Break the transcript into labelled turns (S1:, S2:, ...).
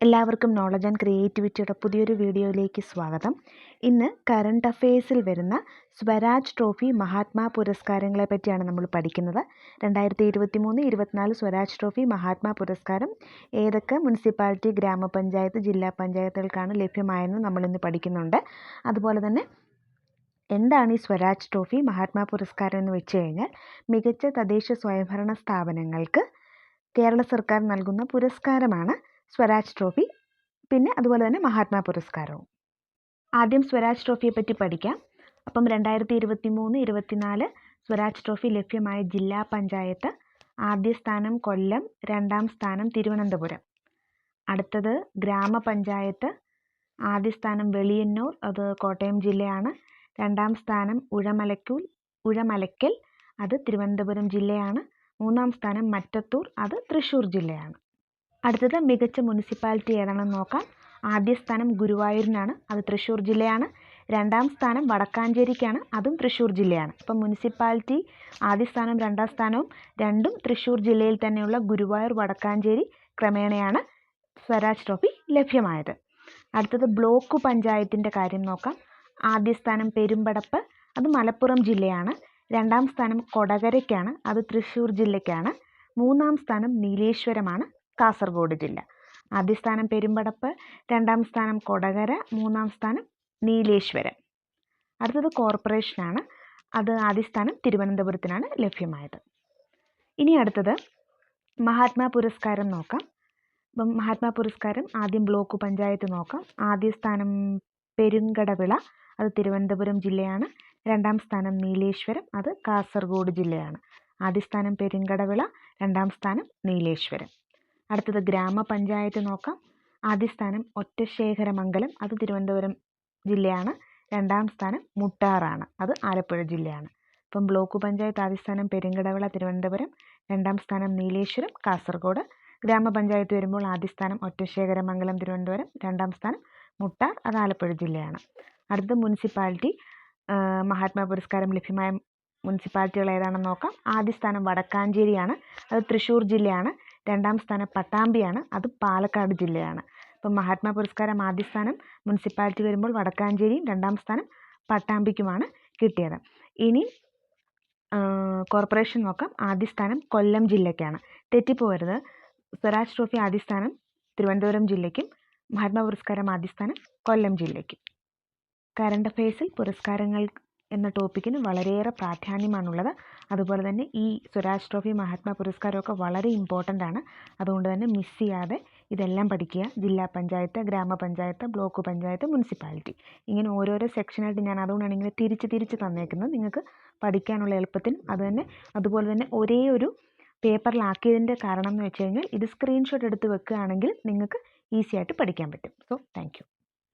S1: എല്ലാവർക്കും knowledge and ക്രിയേറ്റിവിറ്റിയുടെ പുതിയൊരു വീഡിയോയിലേക്ക് സ്വാഗതം. ഇന്ന് കറണ്ട് അഫയേഴ്സിൽ വരുന്ന സ്വരാജ് ട്രോഫി മഹാത്മാ പുരസ്കാരങ്ങളെ പറ്റിയാണ് നമ്മൾ പഠിക്കുന്നത്. രണ്ടായിരത്തി ഇരുപത്തി മൂന്ന് ഇരുപത്തിനാല് സ്വരാജ് ട്രോഫി മഹാത്മാ പുരസ്കാരം ഏതൊക്കെ മുനിസിപ്പാലിറ്റി ഗ്രാമപഞ്ചായത്ത് ജില്ലാ പഞ്ചായത്തുകൾക്കാണ് ലഭ്യമായെന്ന് നമ്മളിന്ന് പഠിക്കുന്നുണ്ട്. അതുപോലെ തന്നെ എന്താണ് ഈ സ്വരാജ് ട്രോഫി മഹാത്മാ പുരസ്കാരം എന്ന് വെച്ച് കഴിഞ്ഞാൽ മികച്ച തദ്ദേശ സ്വയംഭരണ സ്ഥാപനങ്ങൾക്ക് കേരള സർക്കാർ നൽകുന്ന പുരസ്കാരമാണ്. സ്വരാജ് ട്രോഫി പിന്നെ അതുപോലെ തന്നെ മഹാത്മാ പുരസ്കാരവും. ആദ്യം സ്വരാജ് ട്രോഫിയെ പറ്റി പഠിക്കാം. അപ്പം രണ്ടായിരത്തി ഇരുപത്തി മൂന്ന് ഇരുപത്തിനാല് സ്വരാജ് ട്രോഫി ലഭ്യമായ ജില്ലാ പഞ്ചായത്ത്. ആദ്യ സ്ഥാനം കൊല്ലം രണ്ടാം സ്ഥാനം തിരുവനന്തപുരം. അടുത്തത് ഗ്രാമപഞ്ചായത്ത്. ആദ്യ സ്ഥാനം വെളിയന്നൂർ അത് കോട്ടയം ജില്ലയാണ്. രണ്ടാം സ്ഥാനം ഉഴമലക്കൂൽ ഉഴമലക്കൽ അത് തിരുവനന്തപുരം ജില്ലയാണ്. മൂന്നാം സ്ഥാനം മറ്റത്തൂർ അത് തൃശ്ശൂർ ജില്ലയാണ്. അടുത്തത് മികച്ച മുനിസിപ്പാലിറ്റി ഏതാണെന്ന് നോക്കാം. ആദ്യ സ്ഥാനം ഗുരുവായൂരിനാണ് അത് തൃശ്ശൂർ ജില്ലയാണ്. രണ്ടാം സ്ഥാനം വടക്കാഞ്ചേരിക്കാണ് അതും തൃശ്ശൂർ ജില്ലയാണ്. അപ്പം മുനിസിപ്പാലിറ്റി ആദ്യ സ്ഥാനം രണ്ടാം സ്ഥാനവും രണ്ടും തൃശ്ശൂർ ജില്ലയിൽ തന്നെയുള്ള ഗുരുവായൂർ വടക്കാഞ്ചേരി ക്രമേണയാണ് സ്വരാജ് ട്രോഫി ലഭ്യമായത്. അടുത്തത് ബ്ലോക്ക് പഞ്ചായത്തിന്റെ കാര്യം നോക്കാം. ആദ്യ സ്ഥാനം പെരുമ്പടപ്പ് അത് മലപ്പുറം ജില്ലയാണ്. രണ്ടാം സ്ഥാനം കൊടകരയ്ക്കാണ് അത് തൃശ്ശൂർ ജില്ലയ്ക്കാണ്. മൂന്നാം സ്ഥാനം നീലേശ്വരമാണ് കാസർഗോഡ് ജില്ല ആദ്യ സ്ഥാനം പെരുമ്പടപ്പ് രണ്ടാം സ്ഥാനം കൊടകര മൂന്നാം സ്ഥാനം നീലേശ്വരം. അടുത്തത് കോർപ്പറേഷനാണ്. അത് ആദ്യ സ്ഥാനം തിരുവനന്തപുരത്തിനാണ് ലഭ്യമായത്. ഇനി അടുത്തത് മഹാത്മാ പുരസ്കാരം നോക്കാം. അപ്പം മഹാത്മാ പുരസ്കാരം ആദ്യം ബ്ലോക്ക് പഞ്ചായത്ത് നോക്കാം. ആദ്യ സ്ഥാനം പെരുങ്കടവിള അത് തിരുവനന്തപുരം ജില്ലയാണ്. രണ്ടാം സ്ഥാനം നീലേശ്വരം അത് കാസർഗോഡ് ജില്ലയാണ്. ആദ്യ സ്ഥാനം പെരുങ്കടവിള രണ്ടാം സ്ഥാനം നീലേശ്വരം. അടുത്തത് ഗ്രാമപഞ്ചായത്ത് നോക്കാം. ആദ്യ സ്ഥാനം ഒറ്റശേഖരമംഗലം അത് തിരുവനന്തപുരം ജില്ലയാണ്. രണ്ടാം സ്ഥാനം മുട്ടാറാണ് അത് ആലപ്പുഴ ജില്ലയാണ്. ഇപ്പം ബ്ലോക്ക് പഞ്ചായത്ത് ആദ്യ സ്ഥാനം പെരുങ്കടവിള തിരുവനന്തപുരം. രണ്ടാം സ്ഥാനം നീലേശ്വരം കാസർഗോഡ്. ഗ്രാമപഞ്ചായത്ത് വരുമ്പോൾ ആദ്യ സ്ഥാനം ഒറ്റശേഖരമംഗലം തിരുവനന്തപുരം. രണ്ടാം സ്ഥാനം മുട്ടാർ അത് ആലപ്പുഴ ജില്ലയാണ്. അടുത്ത മുനിസിപ്പാലിറ്റി. മഹാത്മാ പുരസ്കാരം ലഭ്യമായ മുനിസിപ്പാലിറ്റികൾ ഏതാണെന്ന് നോക്കാം. ആദ്യ സ്ഥാനം വടക്കാഞ്ചേരിയാണ് അത് തൃശ്ശൂർ ജില്ലയാണ്. രണ്ടാം സ്ഥാനം പട്ടാമ്പിയാണ് അത് പാലക്കാട് ജില്ലയാണ്. അപ്പം മഹാത്മാ പുരസ്കാരം ആദ്യ സ്ഥാനം മുനിസിപ്പാലിറ്റി വരുമ്പോൾ വടക്കാഞ്ചേരിയും രണ്ടാം സ്ഥാനം പട്ടാമ്പിക്കുമാണ് കിട്ടിയത്. ഇനി കോർപ്പറേഷൻ നോക്കാം. ആദ്യ സ്ഥാനം കൊല്ലം ജില്ലയ്ക്കാണ്. തെറ്റിപ്പോകരുത് സ്വരാജ് ട്രോഫി ആദ്യ സ്ഥാനം തിരുവനന്തപുരം ജില്ലയ്ക്കും മഹാത്മാ പുരസ്കാരം ആദ്യ സ്ഥാനം കൊല്ലം ജില്ലയ്ക്കും. കറണ്ട് അഫയേഴ്സിൽ പുരസ്കാരങ്ങൾ എന്ന ടോപ്പിക്കിന് വളരെയേറെ പ്രാധാന്യമാണുള്ളത്. അതുപോലെ തന്നെ ഈ സുരാജ് ട്രോഫി മഹാത്മാ പുരസ്കാരമൊക്കെ വളരെ ഇമ്പോർട്ടന്റ് ആണ്. അതുകൊണ്ട് തന്നെ മിസ് ചെയ്യാതെ ഇതെല്ലാം പഠിക്കുക. ജില്ലാ പഞ്ചായത്ത് ഗ്രാമപഞ്ചായത്ത് ബ്ലോക്ക് പഞ്ചായത്ത് മുനിസിപ്പാലിറ്റി. ഇങ്ങനെ ഓരോരോ സെക്ഷനായിട്ട് ഞാൻ അതുകൊണ്ടാണ് ഇങ്ങനെ തിരിച്ച് തിരിച്ച് തന്നേക്കുന്നത്. നിങ്ങൾക്ക് പഠിക്കാനുള്ള എളുപ്പത്തിന് അത് തന്നെ അതുപോലെ തന്നെ ഒരേ ഒരു പേപ്പറിലാക്കിയതിന്റെ കാരണം എന്ന് വെച്ച് കഴിഞ്ഞാൽ ഇത് സ്ക്രീൻഷോട്ട് എടുത്ത് വെക്കുകയാണെങ്കിൽ നിങ്ങൾക്ക് ഈസി ആയിട്ട് പഠിക്കാൻ പറ്റും. So thank